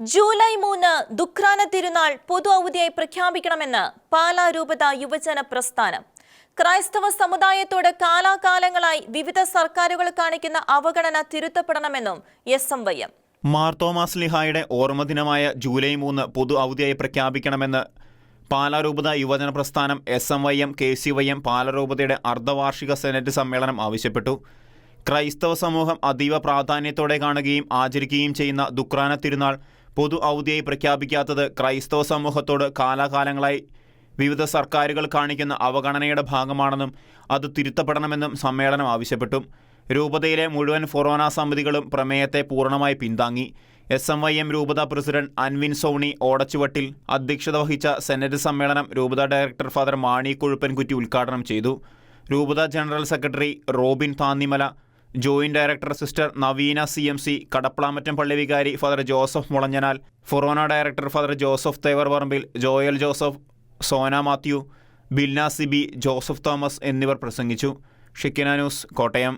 July മൂന്ന് ദുഖ്രാന തിരുനാൾ പൊതു അവധിയായി പ്രഖ്യാപിക്കണമെന്ന് പാലാ രൂപത യുവജന പ്രസ്ഥാനം. ക്രൈസ്തവ സമുദായത്തോട് കാലാകാലങ്ങളായി വിവിധ സർക്കാരുകൾ കാണിക്കുന്ന അവഗണന തിരുത്തപ്പെടണമെന്നും S M Y M. Mar Thomas ലിഹായുടെ ഓർമ്മദിനമായ ജൂലൈ മൂന്ന് പൊതു അവധിയായി പ്രഖ്യാപിക്കണമെന്ന് പാലാരൂപത യുവജന പ്രസ്ഥാനം S M Y M K C Y M പാലാരൂപതയുടെ അർദ്ധവാർഷിക സെനറ്റ് സമ്മേളനം ആവശ്യപ്പെട്ടു. ക്രൈസ്തവ സമൂഹം അതീവ പ്രാധാന്യത്തോടെ കാണുകയും ആചരിക്കുകയും ചെയ്യുന്ന ദുക്രാന തിരുനാൾ പൊതു അവധിയായി പ്രഖ്യാപിക്കാത്തത് ക്രൈസ്തവ സമൂഹത്തോട് കാലാകാലങ്ങളായി വിവിധ സർക്കാരുകൾ കാണിക്കുന്ന അവഗണനയുടെ ഭാഗമാണെന്നും അത് തിരുത്തപ്പെടണമെന്നും സമ്മേളനം ആവശ്യപ്പെട്ടു. രൂപതയിലെ മുഴുവൻ ഫൊറോന സമിതികളും പ്രമേയത്തെ പൂർണമായി പിന്താങ്ങി. എസ് എം വൈ എം രൂപത പ്രസിഡന്റ് അൻവിൻ സോണി ഓടച്ചുവട്ടിൽ അധ്യക്ഷത വഹിച്ച സെനറ്റ് സമ്മേളനം രൂപത ഡയറക്ടർ ഫാദർ മാണി കൊഴുപ്പൻകുറ്റി ഉദ്ഘാടനം ചെയ്തു. രൂപത general secretary Robin Thannimala joint director sister Naveena C M C Kadappalamattam പള്ളി വികാരി father Joseph Mulanjanal forane director father Joseph Thevar Parambil Joel Joseph Sona Mathew Bilna Sibi Joseph Thomas എന്നിവർ പ്രസംഗിച്ചു. ഷിക്കിന news Kottayam.